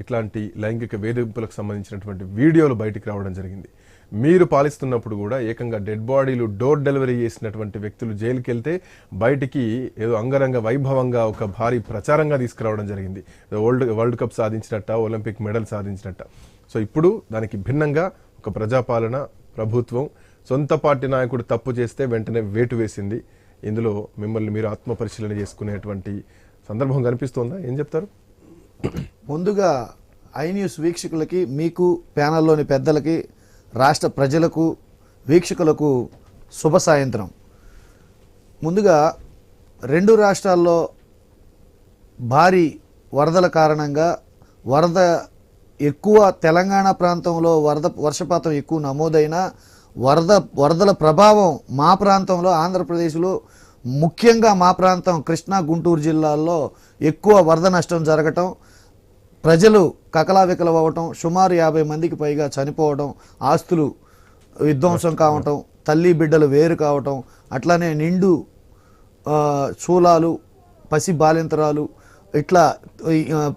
ఇట్లాంటి లైంగిక వేధింపులకు సంబంధించినటువంటి వీడియోలు బయటికి రావడం జరిగింది. మీరు పాలిస్తున్నప్పుడు కూడా ఏకంగా డెడ్ బాడీలు డోర్ డెలివరీ చేసినటువంటి వ్యక్తులు జైలుకి వెళ్తే బయటికి ఏదో అంగరంగ వైభవంగా ఒక భారీ ప్రచారంగా తీసుకురావడం జరిగింది. వరల్డ్ వరల్డ్ కప్ సాధించినట్ట ఒలింపిక్ మెడల్ సాధించినట్ట. సో ఇప్పుడు దానికి భిన్నంగా ఒక ప్రజాపాలన ప్రభుత్వం సొంత పార్టీ నాయకుడు తప్పు చేస్తే వెంటనే వేటు వేసింది. ఇందులో మిమ్మల్ని మీరు ఆత్మపరిశీలన చేసుకునేటువంటి సందర్భం కనిపిస్తోందా? ఏం చెప్తారు? ముందుగా ఐ న్యూస్ వీక్షకులకి మీకు ప్యానల్లోని పెద్దలకి రాష్ట్ర ప్రజలకు వీక్షకులకు శుభ సాయంత్రం. ముందుగా రెండు రాష్ట్రాల్లో భారీ వరదల కారణంగా వరద ఎక్కువ తెలంగాణ ప్రాంతంలో వరద వర్షపాతం ఎక్కువ నమోదైన వరద వరదల ప్రభావం మా ప్రాంతంలో ఆంధ్రప్రదేశ్లో ముఖ్యంగా మా ప్రాంతం కృష్ణా గుంటూరు జిల్లాల్లో ఎక్కువ వరద నష్టం జరగటం ప్రజలు కకలావికలం అవ్వటం సుమారు యాభై మందికి పైగా చనిపోవడం ఆస్తులు విధ్వంసం కావటం తల్లి బిడ్డలు వేరు కావటం అట్లానే నిండు ఆ, శూలాలు పసి బాలింతరాలు ఇట్లా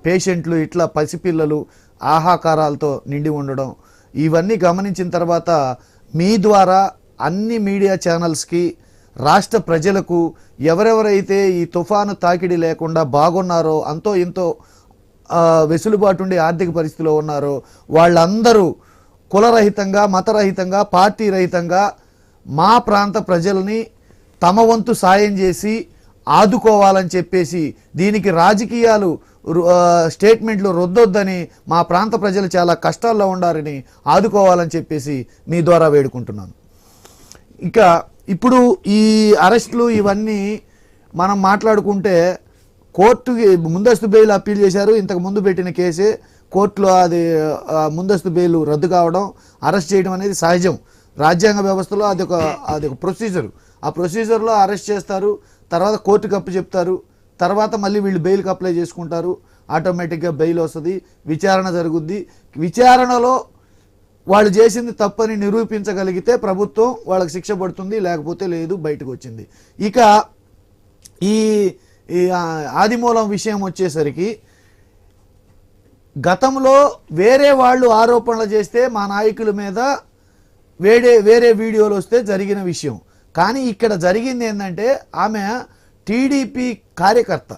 పేషెంట్లు ఇట్లా పసిపిల్లలు ఆహాకారాలతో నిండి ఉండడం. ఇవన్నీ గమనించిన తర్వాత మీ ద్వారా అన్ని మీడియా ఛానల్స్కి రాష్ట్ర ప్రజలకు ఎవరెవరైతే ఈ తుఫాను తాకిడి లేకుండా బాగున్నారో అంతో ఇంతో వెసులుబాటు ఉండే ఆర్థిక పరిస్థితిలో ఉన్నారో. వాళ్ళందరూ కులరహితంగా మతరహితంగా పార్టీ రహితంగా మా ప్రాంత ప్రజల్ని తమ వంతు సాయం చేసి ఆదుకోవాలని చెప్పేసి దీనికి రాజకీయాలు రు- స్టేట్మెంట్లు రొద్దొద్దని మా ప్రాంత ప్రజలు చాలా కష్టాల్లో ఉండారని ఆదుకోవాలని చెప్పేసి మీ ద్వారా వేడుకుంటున్నాను. ఇక ఇప్పుడు ఈ అరెస్టులు ఇవన్నీ మనం మాట్లాడుకుంటే కోర్టుకి ముందస్తు బెయిల్ అప్పీల్ చేశారు. ఇంతకు ముందు పెట్టిన కేసే కోర్టులో అది ముందస్తు బెయిల్ రద్దు కావడం అరెస్ట్ చేయడం అనేది సహజం. రాజ్యాంగ వ్యవస్థలో అది ఒక అది ఒక ప్రొసీజర్. ఆ ప్రొసీజర్లో అరెస్ట్ చేస్తారు. తర్వాత కోర్టుకి అప్పు చెప్తారు. తర్వాత మళ్ళీ వీళ్ళు బెయిల్కి అప్లై చేసుకుంటారు. ఆటోమేటిక్గా బెయిల్ వస్తుంది. విచారణ జరుగుద్ది. విచారణలో వాళ్ళు చేసింది తప్పని నిరూపించగలిగితే ప్రభుత్వం వాళ్ళకి శిక్ష పడుతుంది లేకపోతే లేదు బయటకు వచ్చింది. ఇక ఈ ఈ ఆదిమూలం విషయం వచ్చేసరికి గతంలో వేరే వాళ్ళు ఆరోపణలు చేస్తే మా నాయకుల మీద వేరే వేరే వీడియోలు వస్తే జరిగిన విషయం. కానీ ఇక్కడ జరిగింది ఏంటంటే ఆమె టీడీపీ కార్యకర్త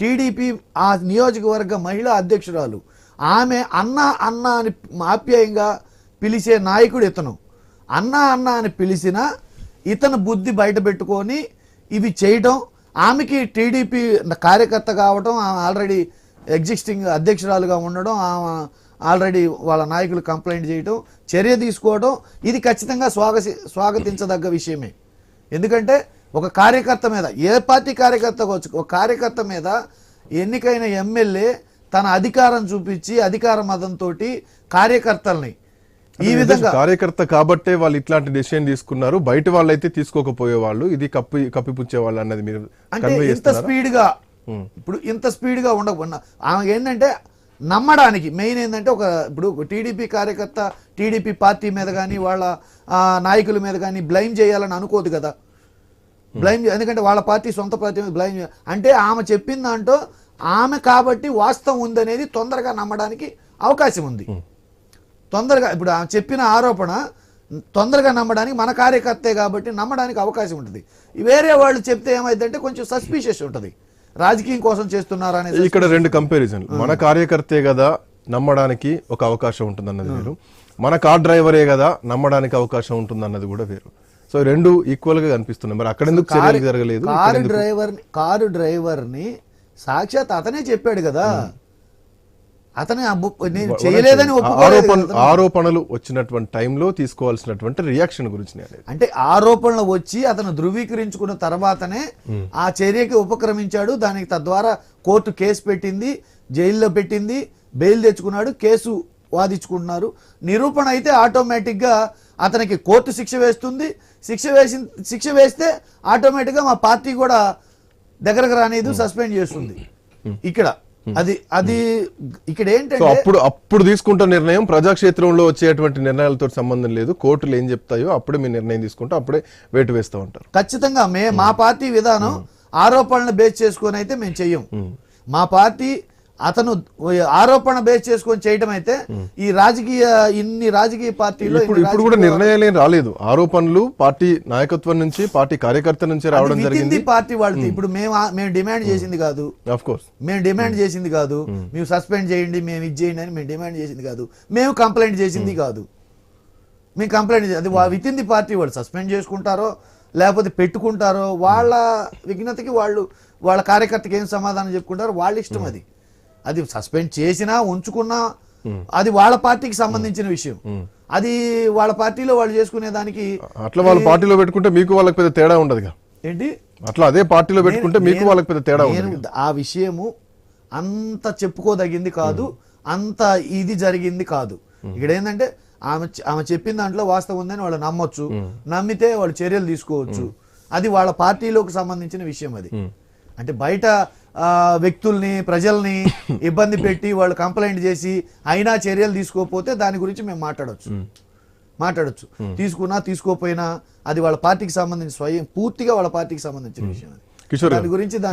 టీడీపీ ఆ నియోజకవర్గ మహిళా అధ్యక్షురాలు. ఆమె అన్న అన్న అని ఆప్యాయంగా పిలిచే నాయకుడు ఇతను. అన్న అన్న అని పిలిచిన ఇతను బుద్ధి బయట పెట్టుకొని ఇవి చేయటం ఆమెకి టీడీపీ కార్యకర్త కావడం ఆమె ఆల్రెడీ ఎగ్జిస్టింగ్ అధ్యక్షురాలుగా ఉండడం ఆమె ఆల్రెడీ వాళ్ళ నాయకులు కంప్లైంట్ చేయటం చర్య తీసుకోవడం ఇది ఖచ్చితంగా స్వాగతి స్వాగతించదగ్గ విషయమే. ఎందుకంటే ఒక కార్యకర్త మీద ఏ పార్టీ కార్యకర్త కావచ్చు ఒక కార్యకర్త మీద ఎన్నికైన ఎమ్మెల్యే తన అధికారం చూపించి అధికార మతంతో కార్యకర్తల్ని ఈ విధంగా కార్యకర్త కాబట్టే వాళ్ళు ఇట్లాంటి డెసిషన్ తీసుకున్నారు. బయట వాళ్ళైతే తీసుకోకపోయే వాళ్ళు ఇది కప్పి కప్పిపుచ్చే వాళ్ళు అన్నది మీరు అంటే ఇంత స్పీడ్గా ఇప్పుడు ఇంత స్పీడ్గా ఉండకుండా ఆమె ఏంటంటే నమ్మడానికి మెయిన్ ఏంటంటే ఒక ఇప్పుడు టీడీపీ కార్యకర్త టీడీపీ పార్టీ మీద కానీ వాళ్ళ నాయకుల మీద కానీ బ్లైమ్ చేయాలని అనుకోదు కదా. బ్లైమ్ ఎందుకంటే వాళ్ళ పార్టీ సొంత పార్టీ మీద బ్లైమ్ అంటే ఆమె చెప్పిన దాంట్లో ఆమె కాబట్టి వాస్తవం ఉందనేది తొందరగా నమ్మడానికి అవకాశం ఉంది. తొందరగా ఇప్పుడు ఆమె చెప్పిన ఆరోపణ తొందరగా నమ్మడానికి మన కార్యకర్తే కాబట్టి నమ్మడానికి అవకాశం ఉంటుంది. వేరే వాళ్ళు చెప్తే ఏమైందంటే కొంచెం సస్పీషియస్ ఉంటుంది. రాజకీయం కోసం చేస్తున్నారా అనేది ఇక్కడ రెండు కంపారిజన్ మన కార్యకర్తే కదా నమ్మడానికి ఒక అవకాశం ఉంటుంది అన్నది వేరు. మన కార్ డ్రైవరే కదా నమ్మడానికి అవకాశం ఉంటుంది అన్నది కూడా వేరు. సో రెండు ఈక్వల్గా కనిపిస్తున్నాయి. మరి అక్కడ ఎందుకు జరగలేదు? కారు? డ్రైవర్ కారు డ్రైవర్ని సాక్షాత్ అతనే చెప్పాడు కదా. అతనే నేను చేయలేదని. ఆరోపణలు వచ్చినటువంటి టైంలో తీసుకోవాల్సినటువంటి రియాక్షన్ గురించి. అంటే ఆరోపణలు వచ్చి అతను ధృవీకరించుకున్న తర్వాతనే ఆ చర్యకి ఉపక్రమించాడు. దానికి తద్వారా కోర్టు కేసు పెట్టింది జైల్లో పెట్టింది బెయిల్ తెచ్చుకున్నాడు కేసు వాదించుకుంటున్నారు. నిరూపణ అయితే ఆటోమేటిక్గా అతనికి కోర్టు శిక్ష వేస్తుంది. శిక్ష వేసి శిక్ష వేస్తే ఆటోమేటిక్గా మా పార్టీ కూడా దగ్గరకు రానిది సస్పెండ్ చేస్తుంది. ఇక్కడ అది అది ఇక్కడ ఏంటంటే అప్పుడు అప్పుడు తీసుకుంటున్న నిర్ణయం ప్రజాక్షేత్రంలో వచ్చేటువంటి నిర్ణయాలతో సంబంధం లేదు. కోర్టులు ఏం చెప్తాయో అప్పుడే మీ నిర్ణయం తీసుకుంటే అప్పుడే వేటు వేస్తూ ఉంటారు. ఖచ్చితంగా మే మా పార్టీ విధానం ఆరోపణలు బేస్ చేసుకొని అయితే మేము చెయ్యం. మా పార్టీ అతను ఆరోపణ బేస్ చేసుకొని చేయటం అయితే ఈ రాజకీయ ఇన్ని రాజకీయ పార్టీలు ఇప్పుడు ఇప్పుడు కూడా నిర్ణయాలు ఏం రాలేదు. ఆరోపణలు పార్టీ నాయకత్వం నుంచి పార్టీ కార్యకర్త నుంచి రావడం జరిగింది. పార్టీ వాళ్ళది. ఇప్పుడు మేము మేము డిమాండ్ చేసింది కాదు. ఆఫ్ కోర్స్ మేము డిమాండ్ చేసింది కాదు. మేము సస్పెండ్ చేయండి మేము ఇది చేయండి అని మేము డిమాండ్ చేసింది కాదు. మేము కంప్లైంట్ చేసింది కాదు. మేము కంప్లైంట్ అది విత్ ఇన్ ది పార్టీ వాళ్ళు. సస్పెండ్ చేసుకుంటారో లేకపోతే పెట్టుకుంటారో వాళ్ళ విఘ్నతకి వాళ్ళు వాళ్ళ కార్యకర్తకి ఏం సమాధానం చెప్పుకుంటారో వాళ్ళ ఇష్టం అది. అది సస్పెండ్ చేసినా ఉంచుకున్నా అది వాళ్ళ పార్టీకి సంబంధించిన విషయం. అది వాళ్ళ పార్టీలో వాళ్ళు చేసుకునే దానికి అట్లా వాళ్ళ పార్టీలో పెట్టుకుంటే మీకు వాళ్ళకి పెద్ద తేడా ఉండదుగా? ఏంటి? అట్లా అదే పార్టీలో పెట్టుకుంటే మీకు వాళ్ళకి పెద్ద తేడా ఉండదు ఆ విషయము అంత చెప్పుకోదగింది కాదు అంత ఇది జరిగింది కాదు. ఇక్కడ ఏంటంటే ఆమె ఆమె చెప్పిన దాంట్లో వాస్తవం ఉందని వాళ్ళు నమ్మొచ్చు. నమ్మితే వాళ్ళు చర్యలు తీసుకోవచ్చు. అది వాళ్ళ పార్టీలోకి సంబంధించిన విషయం అది. అంటే బయట వ్యక్తుల్ని ప్రజల్ని ఇబ్బంది పెట్టి వాళ్ళు కంప్లైంట్ చేసి అయినా చర్యలు తీసుకోకపోతే దాని గురించి మేము మాట్లాడొచ్చు. మాట్లాడొచ్చు. తీసుకున్నా తీసుకోపోయినా అది వాళ్ళ పార్టీకి సంబంధించి స్వయం పూర్తిగా వాళ్ళ పార్టీకి సంబంధించిన విషయం దాని గారు గురించి దాని